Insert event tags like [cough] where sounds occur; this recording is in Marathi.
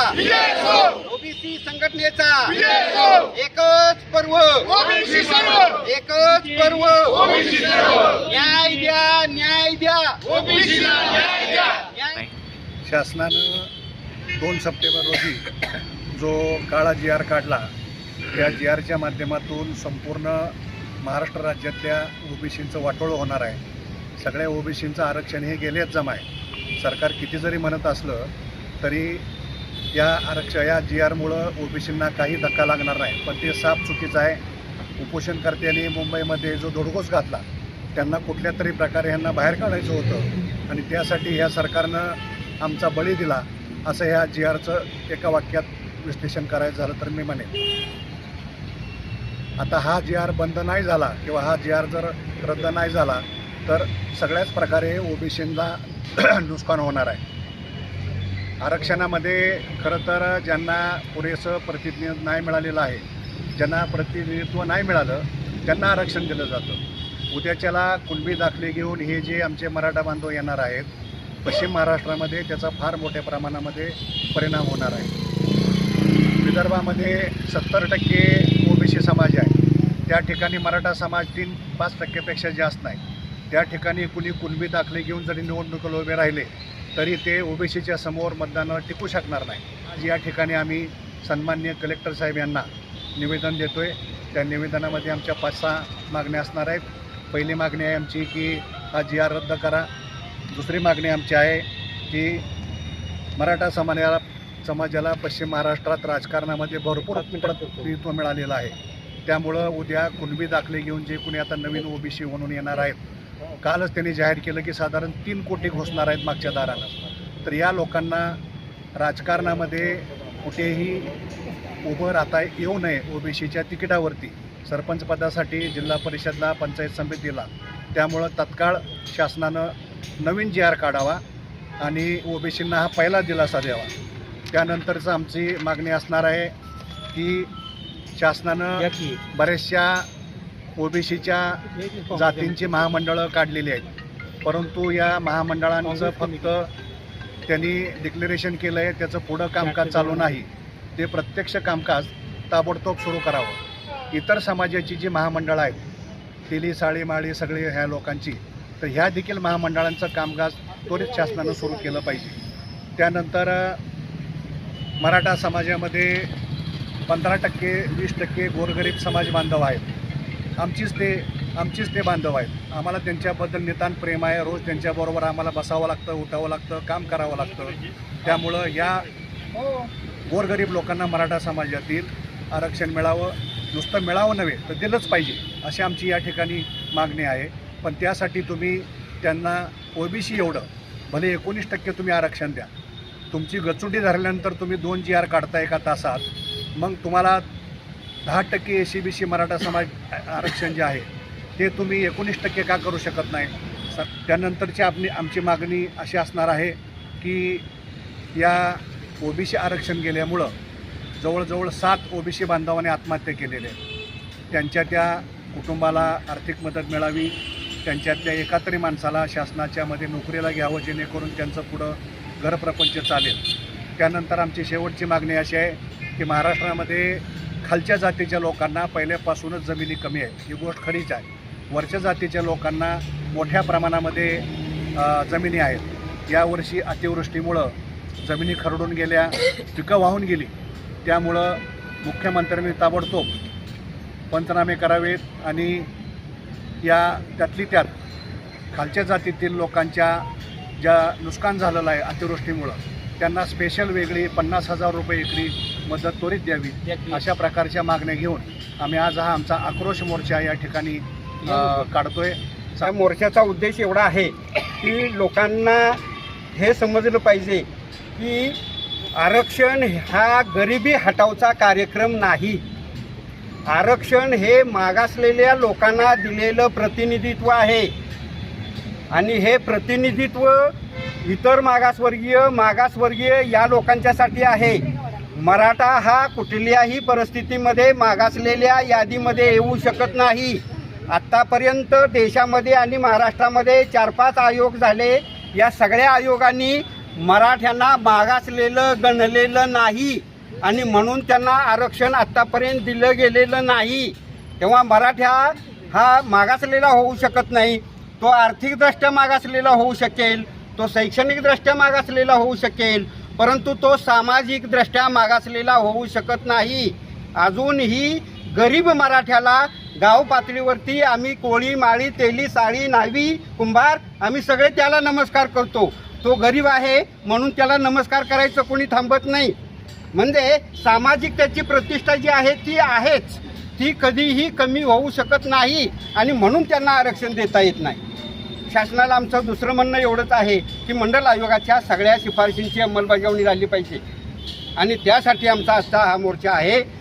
संघटनेचा ओबीसी संघटनेचा एकच पर्व. एकच पर्व. न्याय द्या न्याय द्या. न्याय शासनानं दोन सप्टेंबर रोजी जो काळा जी आर काढला त्या जी आरच्या माध्यमातून संपूर्ण महाराष्ट्र राज्यातल्या ओबीसींचं वाटोळं होणार आहे. सगळ्या ओबीसींचं आरक्षण हे गेलेच जमा आहे. सरकार किती जरी म्हणत असलं तरी या आरक्षण या जी आरमुळं ओबीसींना काही धक्का लागणार नाही. पण ते साफ चुकीचं आहे. उपोषणकर्त्यांनी मुंबईमध्ये जो धोडगोस घातला त्यांना कुठल्या तरी प्रकारे यांना बाहेर काढायचं होतं. आणि त्यासाठी ह्या सरकारनं आमचा बळी दिला असं ह्या जी आरचं एका वाक्यात विश्लेषण करायचं झालं तर मी म्हणेन. आता हा जी आर बंद नाही झाला किंवा हा जी आर जर रद्द नाही झाला तर सगळ्याच प्रकारे ओबीसींना [clears throat] नुकसान होणार आहे. आरक्षणामध्ये खरं तर ज्यांना पुरेसं प्रतिनिधित्व नाही मिळालेलं आहे ज्यांना प्रतिनिधित्व नाही मिळालं त्यांना आरक्षण दिलं जातं. उद्याच्याला कुणबी दाखले घेऊन हे जे आमचे मराठा बांधव येणार आहेत पश्चिम महाराष्ट्रामध्ये त्याचा फार मोठ्या प्रमाणामध्ये परिणाम होणार आहे. विदर्भामध्ये सत्तर टक्के ओबीसी समाज आहे. त्या ठिकाणी मराठा समाज तीन पाच टक्केपेक्षा जास्त नाही. त्या ठिकाणी कुणी कुणबी दाखले घेऊन जरी निवडणुकीला उभे राहिले तरी ते ओबीसीच्या समोर मतदानाला टिकू शकणार नाही. आज या ठिकाणी आम्ही सन्माननीय कलेक्टर साहेब यांना निवेदन देतो आहे त्या निवेदनामध्ये आमच्या पाच सहा मागण्या असणार आहेत. पहिली मागणी आहे आमची की हा जी आर रद्द करा. दुसरी मागणी आमची आहे की मराठा समाजाला समाजाला पश्चिम महाराष्ट्रात राजकारणामध्ये भरपूर प्रतिनिधित्व मिळालेलं आहे. त्यामुळं उद्या कुणबी दाखले घेऊन जे कुणी आता नवीन ओबीसी म्हणून येणार आहेत कालच त्यांनी जाहीर केलं की साधारण तीन कोटी घोषणार आहेत मागच्या दारानं. तर या लोकांना राजकारणामध्ये कुठेही उभं राहता येऊ नये ओबीसीच्या तिकिटावरती सरपंच पदासाठी जिल्हा परिषदला पंचायत समितीला. त्यामुळं तत्काळ शासनानं नवीन जी आर काढावा आणि ओबीसींना हा पहिला दिलासा द्यावा. त्यानंतरचं आमची मागणी असणार आहे की शासनानं बऱ्याचशा ओबीसीच्या जातींची महामंडळं काढलेली आहेत. परंतु या महामंडळांचं फक्त त्यांनी डिक्लेरेशन केलं आहे त्याचं पुढं कामकाज चालू नाही. ते प्रत्यक्ष कामकाज ताबडतोब सुरू करावं. इतर समाजाची जी महामंडळं आहेत तेली साळी माळी सगळे ह्या लोकांची तर ह्या देखील महामंडळांचं कामकाज त्वरित शासनानं सुरू केलं पाहिजे. त्यानंतर मराठा समाजामध्ये पंधरा टक्के वीस टक्के गोरगरीब समाज बांधव आहेत. आमचीच ते आमचीच ते बांधव आहेत. आम्हाला त्यांच्याबद्दल नितान प्रेम आहे. रोज त्यांच्याबरोबर आम्हाला बसावं लागतं उठावं लागतं काम करावं लागतं. त्यामुळं या गोरगरीब लोकांना मराठा समाजातील आरक्षण मिळावं नुसतं मिळावं नव्हे तर दिलंच पाहिजे अशी आमची या ठिकाणी मागणी आहे. पण त्यासाठी तुम्ही त्यांना ओबीसी एवढं भले एकोणीस टक्के तुम्ही आरक्षण द्या. तुमची गचुंडी धरल्यानंतर तुम्ही दोन जी आर काढता एका तासात मग तुम्हाला दहा टक्के A C B C Maratha समाज आरक्षण जे आहे ते तुम्ही एकोणीस टक्के का करू शकत नाही? स त्यानंतरची आपली आमची मागणी अशी असणार आहे की या ओबीसी आरक्षण गेल्यामुळं जवळजवळ सात ओबीसी बांधवांनी आत्महत्या केलेल्या आहेत त्यांच्या त्या कुटुंबाला आर्थिक मदत मिळावी त्यांच्यातल्या एका तरी माणसाला शासनाच्यामध्ये नोकरीला घ्यावं जेणेकरून त्यांचं पुढं घरप्रपंच चालेल. त्यानंतर आमची शेवटची मागणी अशी आहे की महाराष्ट्रामध्ये खालच्या जातीच्या लोकांना पहिल्यापासूनच जमिनी कमी आहेत. ही गोष्ट खरीच आहे. वरच्या जातीच्या लोकांना मोठ्या प्रमाणामध्ये जमिनी आहेत. यावर्षी अतिवृष्टीमुळं जमिनी खरडून गेल्या पिकं वाहून गेली. त्यामुळं मुख्यमंत्र्यांनी ताबडतोब पंचनामे करावेत आणि या त्यातली त्यात खालच्या जातीतील लोकांच्या ज्या नुकसान झालेलं आहे अतिवृष्टीमुळं त्यांना स्पेशल वेगळी पन्नास हजार रुपये एकरी मदत त्वरित द्यावी अशा प्रकारच्या मागण्या घेऊन आम्ही आज हा आमचा आक्रोश मोर्चा या ठिकाणी काढतोय. या मोर्चाचा उद्देश एवढा आहे की लोकांना हे समजलं पाहिजे की आरक्षण हा गरिबी हटावचा कार्यक्रम नाही. आरक्षण हे मागासलेल्या लोकांना दिलेलं प्रतिनिधित्व आहे. आणि हे प्रतिनिधित्व इतर मागासवर्गीय मागासवर्गीय या लोकांच्यासाठी आहे. मराठा हा कुठल्याही परिस्थितीमध्ये मागासलेल्या यादीमध्ये येऊ शकत नाही. आत्तापर्यंत देशामध्ये आणि महाराष्ट्रामध्ये चार पाच आयोग झाले. या सगळ्या आयोगांनी मराठ्यांना मागासलेलं गणलेलं नाही आणि म्हणून त्यांना आरक्षण आत्तापर्यंत दिलं गेलेलं नाही. तेव्हा मराठा हा मागासलेला होऊ शकत नाही. तो आर्थिकदृष्ट्या मागासलेला होऊ शकेल तो शैक्षणिकदृष्ट्या मागासलेला होऊ शकेल परंतु तो सामाजिकदृष्ट्या मागासलेला होऊ शकत नाही. अजूनही गरीब मराठ्याला गाव पातळीवरती आम्ही कोळी माळी तेली साळी नावी कुंभार आम्ही सगळे त्याला नमस्कार करतो. तो गरीब आहे म्हणून त्याला नमस्कार करायचं कोणी थांबत नाही. म्हणजे सामाजिक त्याची प्रतिष्ठा जी आहे ती आहेच. ती कधीही कमी होऊ शकत नाही आणि म्हणून त्यांना आरक्षण देता येत नाही. शासनाला आमचं दुसरं म्हणणं एवढंच आहे की मंडल आयोगाच्या सगळ्या शिफारशींची अंमलबजावणी झाली पाहिजे. आणि त्यासाठी आमचा आजचा हा मोर्चा आहे.